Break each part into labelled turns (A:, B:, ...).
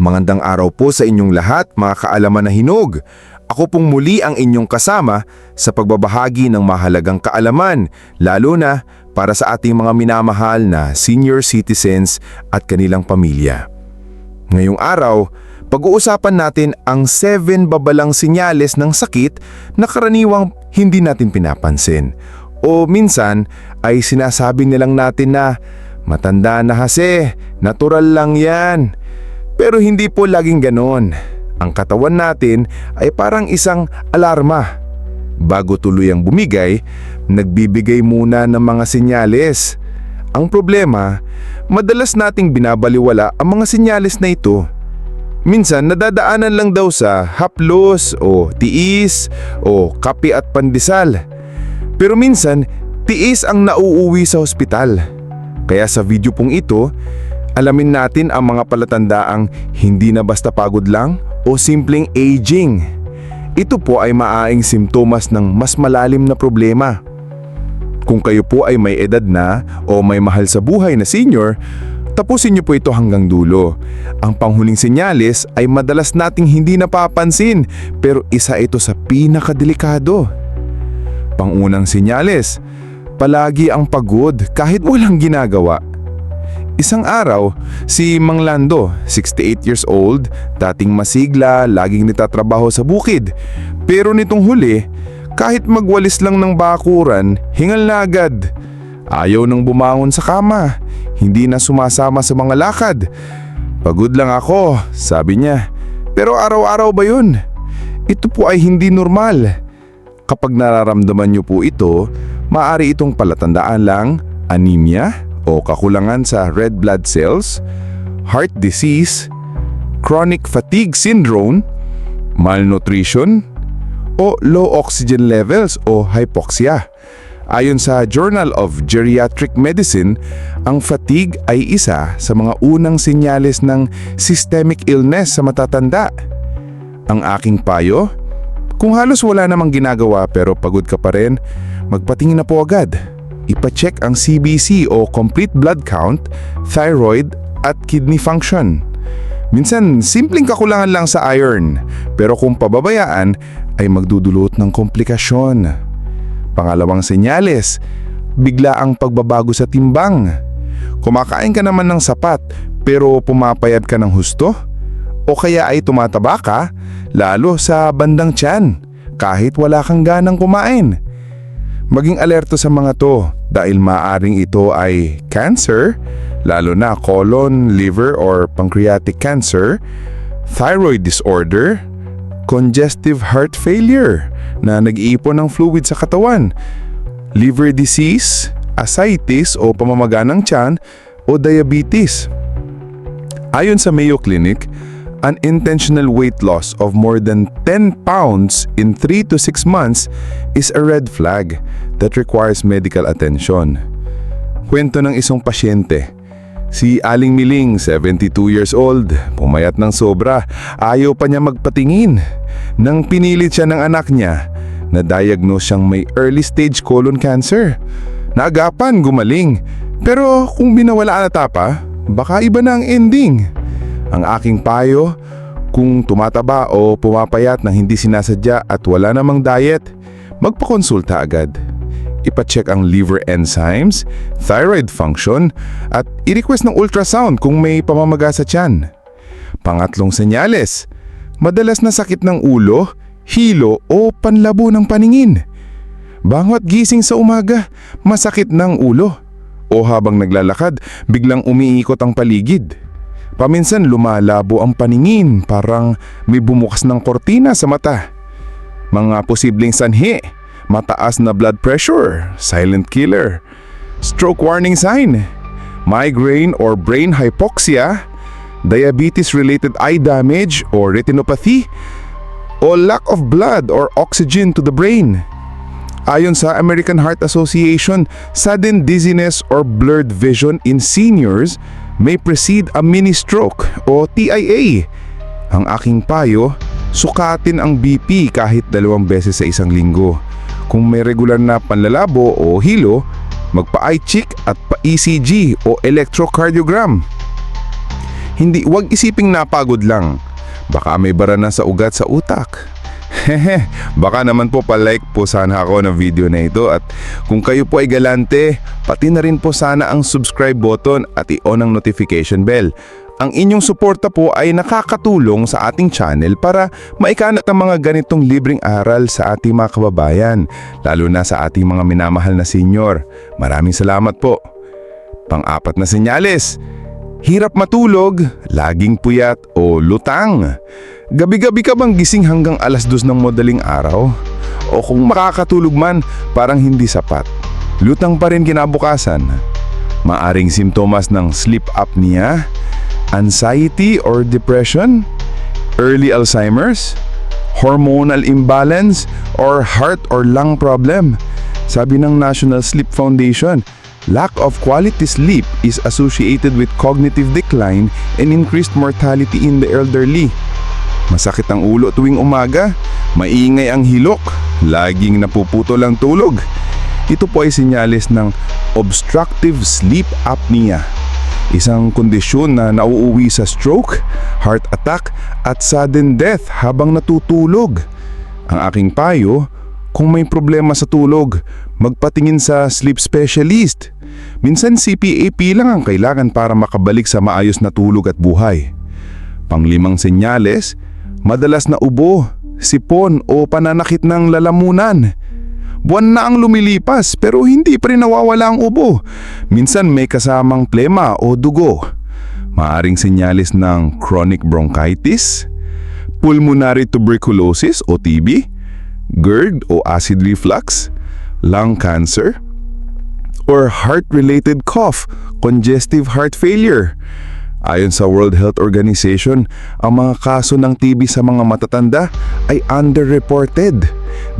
A: Mangandang araw po sa inyong lahat mga kaalaman na hinog. Ako pong muli ang inyong kasama sa pagbabahagi ng mahalagang kaalaman, lalo na para sa ating mga minamahal na senior citizens at kanilang pamilya. Ngayong araw, pag-uusapan natin ang 7 babalang sinyales ng sakit na karaniwang hindi natin pinapansin. O minsan ay sinasabi nilang natin na matanda na kasi, natural lang yan. Pero hindi po laging ganon. Ang katawan natin ay parang isang alarma. Bago tuluyang bumigay, nagbibigay muna ng mga senyales. Ang problema, madalas nating binabaliwala ang mga senyales na ito. Minsan nadadaanan lang daw sa haplos o tiis o kape at pandesal. Pero minsan, tiis ang nauuwi sa ospital. Kaya sa video pong ito, alamin natin ang mga palatandaang hindi na basta pagod lang o simpleng aging. Ito po ay maaing simptomas ng mas malalim na problema. Kung kayo po ay may edad na o may mahal sa buhay na senior, tapusin niyo po ito hanggang dulo. Ang panghuling senyales ay madalas nating hindi napapansin pero isa ito sa pinakadelikado. Pangunang senyales, palagi ang pagod kahit walang ginagawa. Isang araw, si Mang Lando, 68 years old, dating masigla, laging nitatrabaho sa bukid. Pero nitong huli, kahit magwalis lang ng bakuran, hingal na agad. Ayaw nang bumangon sa kama, hindi na sumasama sa mga lakad. Pagod lang ako, sabi niya. Pero araw-araw ba yun? Ito po ay hindi normal. Kapag nararamdaman niyo po ito, maaari itong palatandaan lang anemia o kakulangan sa red blood cells, heart disease, chronic fatigue syndrome, malnutrition, o low oxygen levels o hypoxia. Ayon sa Journal of Geriatric Medicine, ang fatigue ay isa sa mga unang senyales ng systemic illness sa matatanda. Ang aking payo, kung halos wala namang ginagawa pero pagod ka pa rin, magpatingin na po agad. Ipacheck ang CBC o complete blood count, thyroid at kidney function. Minsan, simpleng kakulangan lang sa iron, pero kung pababayaan ay magdudulot ng komplikasyon. Pangalawang senyales, bigla ang pagbabago sa timbang. Kumakain ka naman ng sapat pero pumapayat ka ng husto? O kaya ay tumataba ka, lalo sa bandang tiyan, kahit wala kang ganang kumain. Maging alerto sa mga to dahil maaring ito ay cancer, lalo na colon, liver or pancreatic cancer, thyroid disorder, congestive heart failure na nag-iipon ng fluid sa katawan, liver disease, ascites o pamamaga ng tiyan o diabetes. Ayon sa Mayo Clinic, unintentional weight loss of more than 10 pounds in 3 to 6 months is a red flag that requires medical attention. Kwento ng isang pasyente. Si Aling Miling, 72 years old, pumayat ng sobra, ayaw pa niya magpatingin. Nang pinilit siya ng anak niya, na-diagnose siyang may early stage colon cancer. Naagapan, gumaling. Pero kung binawala na tapa, baka iba na ang ending. Ang aking payo, kung tumataba o pumapayat ng hindi sinasadya at wala namang diet, magpakonsulta agad. Ipacheck ang liver enzymes, thyroid function, at i-request ng ultrasound kung may pamamaga sa tiyan. Pangatlong senyales, madalas na sakit ng ulo, hilo o panlabo ng paningin. Bangwat gising sa umaga, masakit ng ulo. O habang naglalakad, biglang umiikot ang paligid. Paminsan lumalabo ang paningin, parang may bumukas ng kortina sa mata. Mga posibleng sanhi, mataas na blood pressure, silent killer, stroke warning sign, migraine or brain hypoxia, diabetes-related eye damage or retinopathy, o lack of blood or oxygen to the brain. Ayon sa American Heart Association, sudden dizziness or blurred vision in seniors may precede a mini stroke o TIA. Ang aking payo, sukatin ang BP kahit dalawang beses sa isang linggo. Kung may regular na panlalabo o hilo, magpa-eye check at pa-ECG o electrocardiogram. Hindi, wag isiping napagod lang. Baka may bara na sa ugat sa utak. Hehe, baka naman po palike po sana ako ng video na ito at kung kayo po ay galante, pati na rin po sana ang subscribe button at i-on ang notification bell. Ang inyong suporta po ay nakakatulong sa ating channel para maikanat ang mga ganitong libreng aral sa ating mga kababayan, lalo na sa ating mga minamahal na senior. Maraming salamat po. Pang-apat na senyales, hirap matulog, laging puyat o lutang. Gabi-gabi ka bang gising hanggang alas dos ng madaling araw? O kung makakatulog man, parang hindi sapat. Lutang pa rin kinabukasan. Maaring simptomas ng sleep apnea, anxiety or depression, early Alzheimer's, hormonal imbalance, or heart or lung problem. Sabi ng National Sleep Foundation, lack of quality sleep is associated with cognitive decline and increased mortality in the elderly. Masakit ang ulo tuwing umaga, maingay ang hilok, laging napuputol ang tulog. Ito po ay sinyalis ng obstructive sleep apnea. Isang kondisyon na nauuwi sa stroke, heart attack at sudden death habang natutulog. Ang aking payo, kung may problema sa tulog, magpatingin sa sleep specialist. Minsan CPAP lang ang kailangan para makabalik sa maayos na tulog at buhay. Panglimang senyales, madalas na ubo, sipon o pananakit ng lalamunan. Buwan na ang lumilipas pero hindi pa rin nawawala ang ubo. Minsan may kasamang plema o dugo. Maaring senyales ng chronic bronchitis, pulmonary tuberculosis o TB, GERD o acid reflux, lung cancer, or heart-related cough, congestive heart failure. Ayon sa World Health Organization, ang mga kaso ng TB sa mga matatanda ay underreported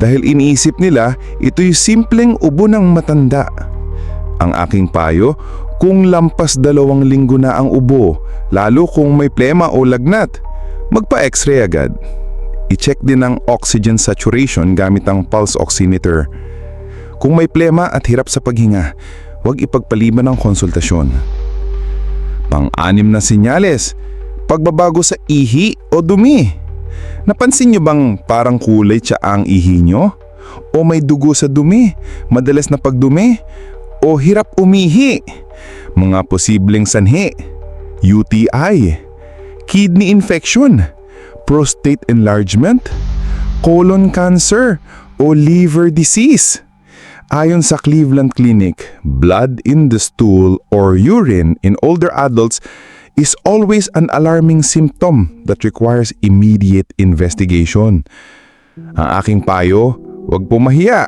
A: dahil iniisip nila ito'y simpleng ubo ng matanda. Ang aking payo, kung lampas dalawang linggo na ang ubo, lalo kung may plema o lagnat, magpa-x-ray agad. I-check din ang oxygen saturation gamit ang pulse oximeter. Kung may plema at hirap sa paghinga, huwag ipagpaliban ang konsultasyon. Pang-anim na sinyales, pagbabago sa ihi o dumi. Napansin niyo bang parang kulay tsa ang ihi nyo? O may dugo sa dumi, madalas na pagdumi? O hirap umihi? Mga posibleng sanhi, UTI, kidney infection, prostate enlargement, colon cancer, o liver disease. Ayon sa Cleveland Clinic, blood in the stool or urine in older adults is always an alarming symptom that requires immediate investigation. Ang aking payo, huwag po mahiya.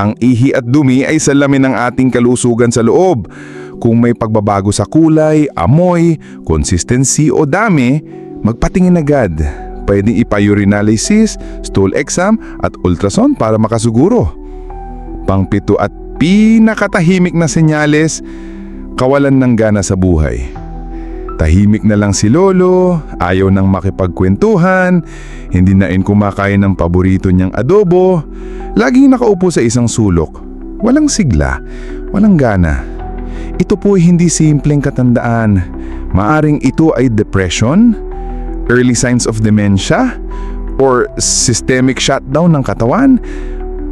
A: Ang ihi at dumi ay salamin ng ating kalusugan sa loob. Kung may pagbabago sa kulay, amoy, consistency o dami, magpatingin agad. Pwedeng ipa-urinalysis, stool exam at ultrasound para makasuguro. Pangpito at pinakatahimik na senyales, kawalan ng gana sa buhay. Tahimik na lang si Lolo, ayaw nang makipagkwentuhan, hindi na rin kumakain ng paborito niyang adobo, laging nakaupo sa isang sulok. Walang sigla, walang gana. Ito po ay hindi simpleng katandaan. Maaring ito ay depression, early signs of dementia, or systemic shutdown ng katawan,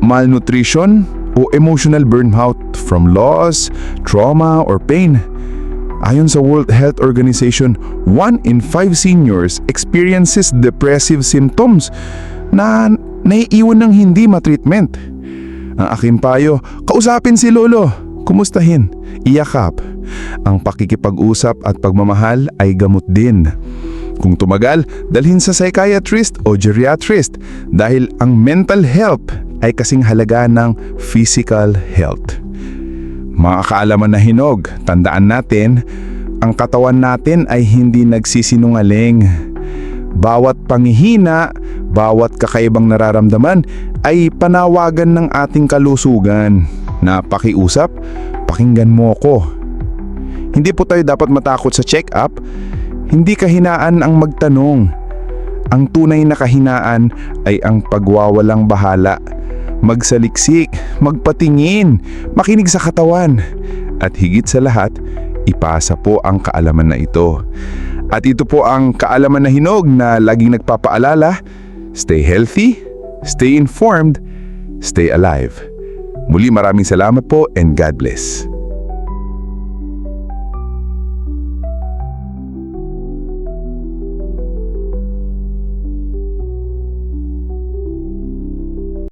A: malnutrition, o emotional burnout from loss, trauma, or pain. Ayon sa World Health Organization, 1 in 5 seniors experiences depressive symptoms na naiiwan ng hindi matreatment. Ang aking payo, kausapin si Lolo, kumustahin, iyakap. Ang pakikipag-usap at pagmamahal ay gamot din. Kung tumagal, dalhin sa psychiatrist o geriatrist dahil ang mental health ay kasing halaga ng physical health. Mga kaalaman na hinog, tandaan natin, ang katawan natin ay hindi nagsisinungaling. Bawat pangihina, bawat kakaibang nararamdaman ay panawagan ng ating kalusugan. Na pakiusap, pakinggan mo ko. Hindi po tayo dapat matakot sa check-up, hindi kahinaan ang magtanong. Ang tunay na kahinaan ay ang pagwawalang bahala. Magsaliksik, magpatingin, makinig sa katawan. At higit sa lahat, ipasa po ang kaalaman na ito.
B: At ito po ang kaalaman na hinog na laging nagpapaalala, stay healthy, stay informed, stay alive. Muli maraming salamat po and God bless.